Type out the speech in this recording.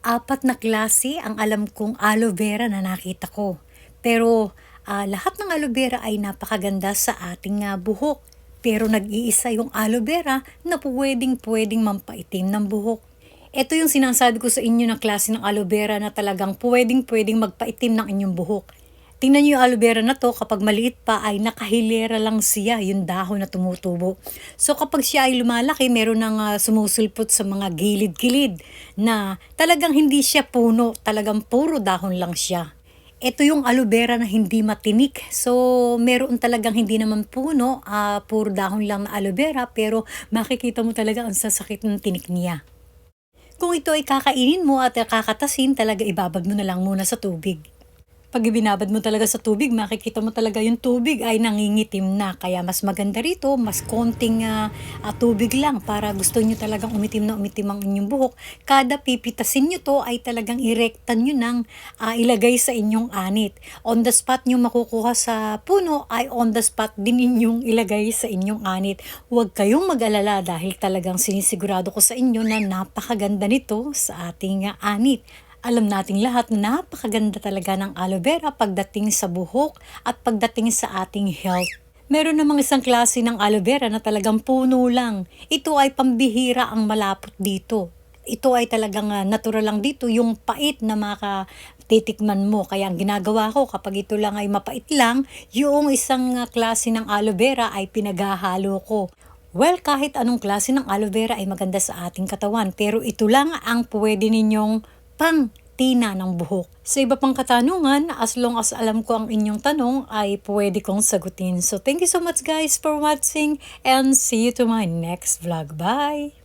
apat na klase ang alam kong aloe vera na nakita ko. Pero ah, lahat ng aloe vera ay napakaganda sa ating ah, buhok. Pero nag-iisa yung aloe vera na pwedeng pwedeng mampaitim ng buhok. Ito yung sinasabi ko sa inyo na klase ng aloe vera na talagang pwedeng pwedeng magpaitim ng inyong buhok. Tingnan niyo yung aloe vera na to, kapag maliit pa ay nakahilera lang siya, yung dahon na tumutubo. So kapag siya ay lumalaki, meron nang ah, sumusulpot sa mga gilid-gilid na talagang hindi siya puno, talagang puro dahon lang siya. Ito yung aloe vera na hindi matinik. So, meron talagang hindi naman puno, ah, puro dahon lang na aloe vera, pero makikita mo talaga ang sasakit ng tinik niya. Kung ito ay kakainin mo at kakatasin, talaga ibabad mo na lang muna sa tubig. Pag ibinabad mo talaga sa tubig, makikita mo talaga yung tubig ay nangingitim na. Kaya mas maganda rito, mas konting ah, ah, tubig lang para gusto nyo talagang umitim na umitim ang inyong buhok. Kada pipitasin nyo to ay talagang irektan nyo ng ah, ilagay sa inyong anit. On the spot nyo makukuha sa puno ay on the spot din inyong ilagay sa inyong anit. Huwag kayong mag-alala dahil talagang sinisigurado ko sa inyo na napakaganda nito sa ating ah, anit. Alam nating lahat na napakaganda talaga ng aloe vera pagdating sa buhok at pagdating sa ating health. Meron namang isang klase ng aloe vera na talagang puno lang. Ito ay pambihira ang malapot dito. Ito ay talagang ah, natural lang dito, yung pait na makatitikman mo. Kaya ang ginagawa ko kapag ito lang ay mapait lang, yung isang ah, klase ng aloe vera ay pinaghahalo ko. Well, kahit anong klase ng aloe vera ay maganda sa ating katawan, pero ito lang ang pwede ninyong pang tina ng buhok. Sa iba pang katanungan, as long as alam ko ang inyong tanong, ay pwede kong sagutin. So, thank you so much guys for watching and see you to my next vlog. Bye!